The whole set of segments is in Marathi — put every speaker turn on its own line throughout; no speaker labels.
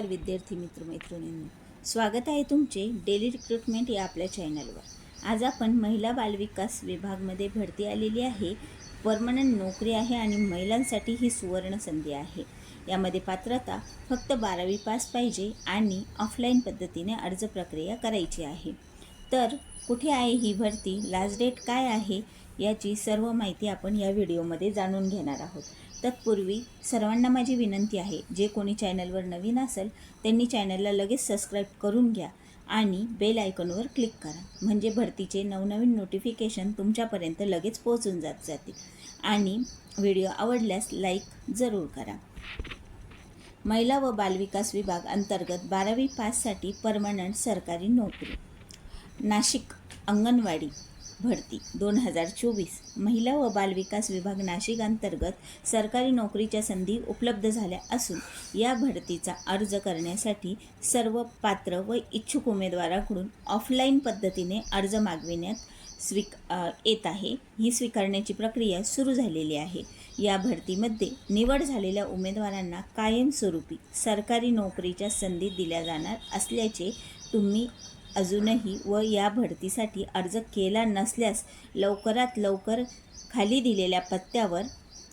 नमस्कार विद्यार्थी मित्र मैत्रिणींनी स्वागत आहे तुमचे डेली रिक्रुटमेंट या आपल्या चॅनलवर आज आपण महिला बालविकास विभागमध्ये भरती आलेली आहे. परमनंट नोकरी आहे आणि महिलांसाठी ही सुवर्ण संधी आहे. यामध्ये पात्रता फक्त बारावी पास पाहिजे आणि ऑफलाईन पद्धतीने अर्ज प्रक्रिया करायची आहे. तर कुठे आहे ही भरती? लास्ट डेट काय आहे? याची सर्व माहिती आपण या व्हिडिओमध्ये जाणून घेणार आहोत. तत्पूर्वी सर्वांना माझी विनंती आहे जे कोणी चॅनलवर नवीन असेल त्यांनी चॅनलला लगेच सबस्क्राईब करून घ्या आणि बेल आयकॉनवर क्लिक करा. म्हणजे भरतीचे नवनवीन नोटिफिकेशन तुमच्यापर्यंत लगेच पोहोचून जात जातील. आणि व्हिडिओ आवडल्यास लाईक जरूर करा. महिला व बालविकास विभाग अंतर्गत बारावी पाससाठी परमनंट सरकारी नोकरी. नाशिक अंगणवाडी. भरती. दोन हजार चोवीस. महिला व बालविकास विभाग नाशिक अंतर्गत सरकारी नोकरीच्या संधी उपलब्ध झाल्या असून या भरतीचा अर्ज करण्यासाठी सर्व पात्र व इच्छुक उमेदवाराकडून ऑफलाईन पद्धतीने अर्ज मागविण्यात स्वीक येत आहे. ही स्वीकारण्याची प्रक्रिया सुरू झालेली आहे. या भरतीमध्ये निवड झालेल्या उमेदवारांना कायमस्वरूपी सरकारी नोकरीच्या संधी दिल्या जाणार असल्याचे तुम्ही अजूनही व या भरतीसाठी अर्ज केला नसल्यास लवकरात लवकर खाली दिलेल्या पत्त्यावर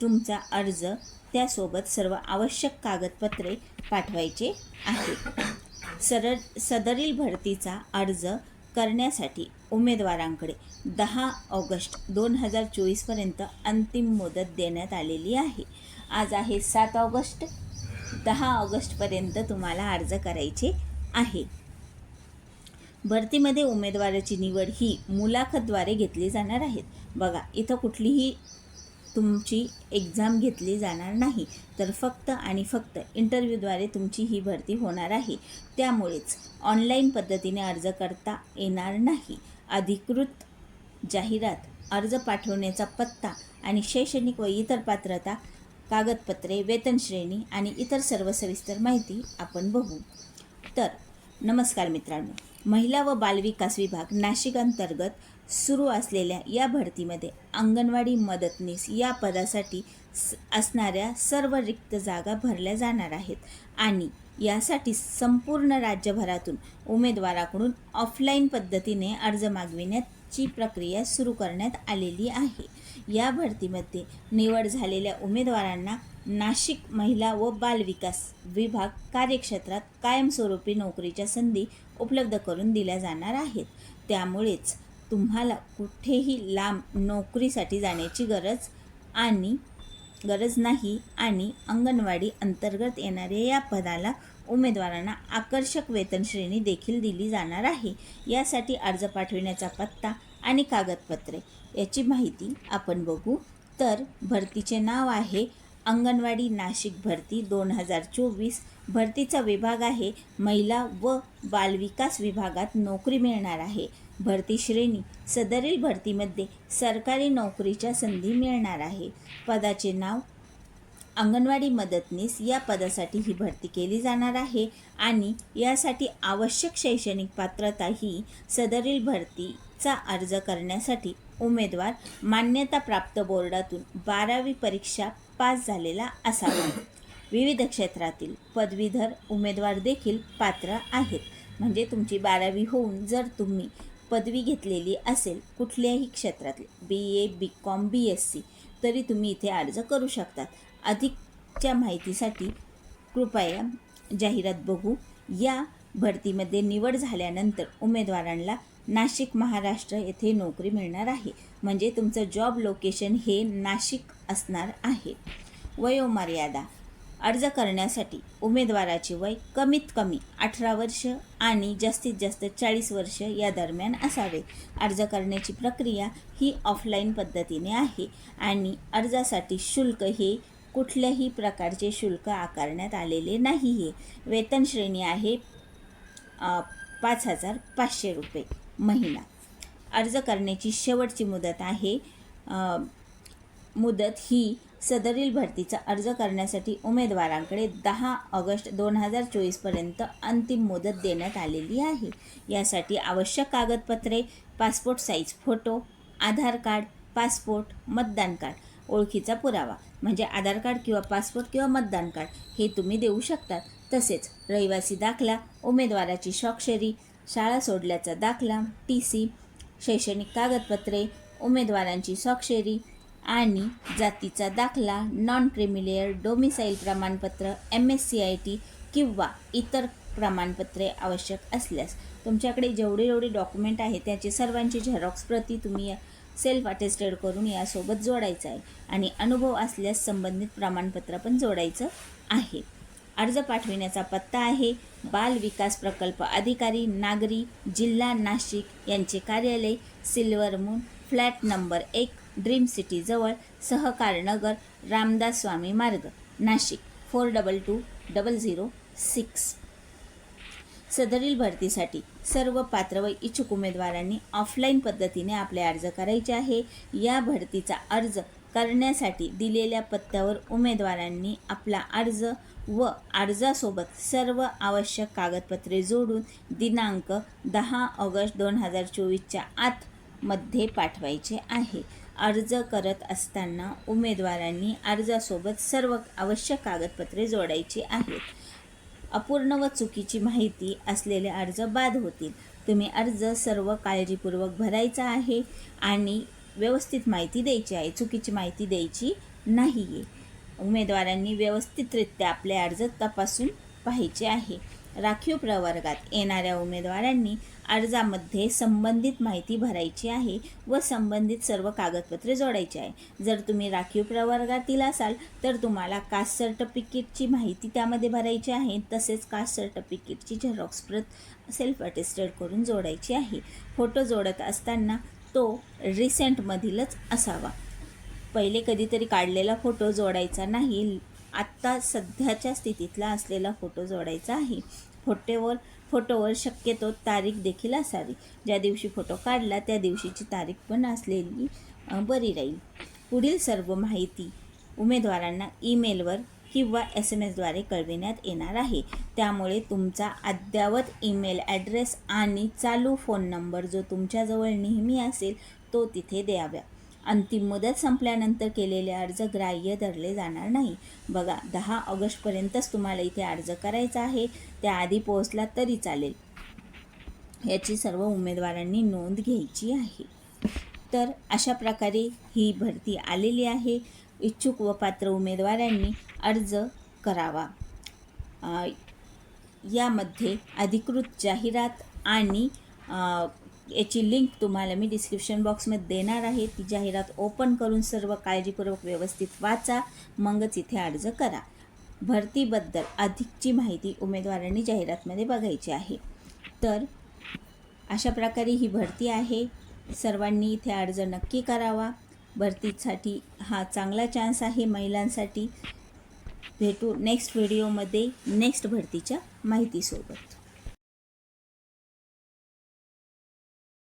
तुमचा अर्ज त्यासोबत सर्व आवश्यक कागदपत्रे पाठवायचे आहे सरळ सदरील भरतीचा अर्ज करण्यासाठी उमेदवारांकडे दहा ऑगस्ट दोन हजार चोवीसपर्यंत अंतिम मुदत देण्यात आलेली आहे. आज आहे सात ऑगस्ट. दहा ऑगस्टपर्यंत तुम्हाला अर्ज करायचे आहे. भरतीमध्ये उमेदवाराची निवड ही मुलाखतद्वारे घेतली जाणार आहेत बघा इथं कुठलीही तुमची एक्झाम घेतली जाणार नाही तर फक्त आणि फक्त इंटरव्ह्यूद्वारे तुमची ही भरती होणार आहे. त्यामुळेच ऑनलाईन पद्धतीने अर्ज करता येणार नाही. अधिकृत जाहिरात अर्ज पाठवण्याचा पत्ता आणि शैक्षणिक व इतर पात्रता कागदपत्रे वेतन श्रेणी आणि इतर सर्व सविस्तर माहिती आपण बघू. तर नमस्कार मित्रांनो. महिला व बालविकास विभाग नाशिक अंतर्गत सुरू असलेल्या या भरतीमध्ये अंगणवाडी मदतनीस या पदासाठी स- असणाऱ्या सर्व रिक्त जागा भरल्या जाणार आहेत आणि यासाठी संपूर्ण राज्यभरातून उमेदवाराकडून ऑफलाईन पद्धतीने अर्ज मागविण्याची प्रक्रिया सुरू करण्यात आलेली आहे. या भरतीमध्ये निवड झालेल्या उमेदवारांना नाशिक महिला व बालविकास विभाग कार्यक्षेत्रात कायमस्वरूपी नोकरीच्या संधी उपलब्ध करून दिल्या जाणार आहेत. त्यामुळेच तुम्हाला कुठेही लांब नोकरीसाठी जाण्याची गरज आणि गरज नाही आणि अंगणवाडी अंतर्गत येणाऱ्या या पदाला उमेदवारांना आकर्षक वेतनश्रेणी देखील दिली जाणार आहे. यासाठी अर्ज पाठविण्याचा पत्ता आणि कागदपत्रे. याची माहिती आपण बघू. तर भरतीचे नाव आहे अंगणवाडी नाशिक भरती दोन हजार चोवीस. भरतीचा विभाग आहे महिला व बालविकास विभागात नोकरी मिळणार आहे. भरती श्रेणी सदरील भरतीमध्ये सरकारी नोकरीच्या संधी मिळणार आहे. पदाचे नाव अंगणवाडी मदतनीस या पदासाठी ही भरती केली जाणार आहे आणि यासाठी आवश्यक शैक्षणिक पात्रता ही सदरील भरती चा अर्ज करण्यासाठी उमेदवार मान्यताप्राप्त बोर्डातून बारावी परीक्षा पास झालेला असावा. विविध क्षेत्रातील पदवीधर उमेदवार देखील पात्र आहेत. म्हणजे तुमची बारावी होऊन जर तुम्ही पदवी घेतलेली असेल कुठल्याही क्षेत्रातली B A B com B S C तरी तुम्ही इथे अर्ज करू शकतात. अधिकच्या माहितीसाठी कृपया जाहिरात बघू. या भरतीमध्ये निवड झाल्यानंतर उमेदवारांना नाशिक महाराष्ट्र येथे नोकरी मिळणार आहे. म्हणजे तुमचं जॉब लोकेशन हे नाशिक असणार आहे. वयोमर्यादा. अर्ज करण्यासाठी उमेदवाराचे वय कमीत कमी अठरा वर्ष आणि जास्तीत जास्त चाळीस वर्ष या दरम्यान असावे. अर्ज करण्याची प्रक्रिया ही ऑफलाईन पद्धतीने आहे आणि अर्जासाठी शुल्क हे कुठल्याही प्रकारचे शुल्क आकारण्यात आलेले नाही आहे वेतन श्रेणी आहे पाच हजार पाचशे रुपये. महिना. अर्ज करण्याची शेवटची मुदत आहे. मुदत ही सदरील भरतीचा अर्ज करण्यासाठी उमेदवारांकडे दहा ऑगस्ट दोन हजार चोवीसपर्यंत अंतिम मुदत देण्यात आलेली आहे. यासाठी आवश्यक कागदपत्रे passport size photo Aadhaar card passport मतदान कार्ड ओळखीचा पुरावा म्हणजे आधार कार्ड किंवा पासपोर्ट किंवा मतदान कार्ड हे तुम्ही देऊ शकतात तसेच रहिवासी दाखला उमेदवाराची स्वाक्षरी शाळा सोडल्याचा दाखला टी सी शैक्षणिक कागदपत्रे उमेदवारांची स्वाक्षरी आणि जातीचा दाखला नॉन क्रिमिलेअर डोमिसाईल प्रमाणपत्र M S C I T किंवा इतर प्रमाणपत्रे आवश्यक असल्यास तुमच्याकडे जेवढे जेवढे डॉक्युमेंट आहे त्याची सर्वांची झेरॉक्स प्रती तुम्ही सेल्फ अटेस्टेड करून यासोबत जोडायचं आहे. आणि अनुभव असल्यास संबंधित प्रमाणपत्र पण जोडायचं आहे. अर्ज पाठविण्याचा पत्ता आहे. बाल विकास प्रकल्प अधिकारी नागरी जिल्हा नाशिक यांचे कार्यालय सिल्वर मून फ्लॅट नंबर एक ड्रीम सिटी जवळ रामदास स्वामी मार्ग Nashik four double two double zero six. सदरील भरतीसाठी सर्व पात्र व इच्छुक उमेदवारांनी ऑफलाईन पद्धतीने आपले अर्ज करायचे आहे. या भरतीचा अर्ज करण्यासाठी दिलेल्या पत्त्यावर उमेदवारांनी आपला अर्ज व अर्जासोबत सर्व आवश्यक कागदपत्रे जोडून दिनांक दहा ऑगस्ट दोन हजार चोवीसच्या आतमध्ये पाठवायचे आहे. अर्ज करत असताना उमेदवारांनी अर्जासोबत सर्व आवश्यक कागदपत्रे जोडायची आहेत. अपूर्ण व चुकीची माहिती असलेले अर्ज बाद होतील. तुम्ही अर्ज सर्व काळजीपूर्वक भरायचा आहे आणि व्यवस्थित माहिती द्यायची आहे चुकीची माहिती द्यायची नाही आहे उमेदवारांनी व्यवस्थितरित्या आपले अर्ज तपासून पाहायचे आहे. राखीव प्रवर्गात येणाऱ्या उमेदवारांनी अर्जामध्ये संबंधित माहिती भरायची आहे व संबंधित सर्व कागदपत्रे जोडायची आहे. जर तुम्ही राखीव प्रवर्गातील असाल तर तुम्हाला कास्ट सर्टिफिकेटची माहिती त्यामध्ये भरायची आहे. तसेच कास्ट सर्टिफिकेटची झेरॉक्स प्रत सेल्फ अटेस्टेड करून जोडायची आहे. फोटो जोडत असताना तो रिसेंटमधीलच असावा. पहिले कधीतरी काढलेला फोटो जोडायचा नाही आत्ता सध्याच्या स्थितीतला असलेला फोटो जोडायचा आहे. फोटोवर फोटोवर शक्यतो तारीख देखील असावी. ज्या दिवशी फोटो काढला त्या दिवशीची तारीख पण असलेली बरी राहील. पुढील सर्व माहिती उमेदवारांना ईमेलवर किंवा एस एम एसद्वारे कळविण्यात येणार आहे. त्यामुळे तुमचा अद्ययावत ईमेल ॲड्रेस आणि चालू फोन नंबर जो तुमच्याजवळ नेहमी असेल तो तिथे द्याव्या अंतिम मुदत संपल्यानंतर केलेले अर्ज ग्राह्य धरले जाणार नाही. बघा दहा ऑगस्टपर्यंतच तुम्हाला इथे अर्ज करायचा आहे. त्याआधी पोहोचला तरी चालेल. याची सर्व उमेदवारांनी नोंद घ्यायची आहे. तर अशा प्रकारे ही भरती आलेली आहे. इच्छुक व पात्र उमेदवारांनी अर्ज करावा. यामध्ये अधिकृत जाहिरात आणि याची लिंक तुम्हाला मी डिस्क्रिप्शन बॉक्समध्ये देणार आहे. ती जाहिरात ओपन करून सर्व काळजीपूर्वक व्यवस्थित वाचा. मगच इथे अर्ज करा. भरतीबद्दल अधिकची माहिती उमेदवारांनी जाहिरातमध्ये बघायची आहे. तर अशा प्रकारे ही भरती आहे. सर्वांनी इथे अर्ज नक्की करावा. भरतीसाठी हा चांगला चान्स आहे महिलांसाठी. भेटू नेक्स्ट व्हिडिओमध्ये नेक्स्ट भरतीच्या माहितीसोबत.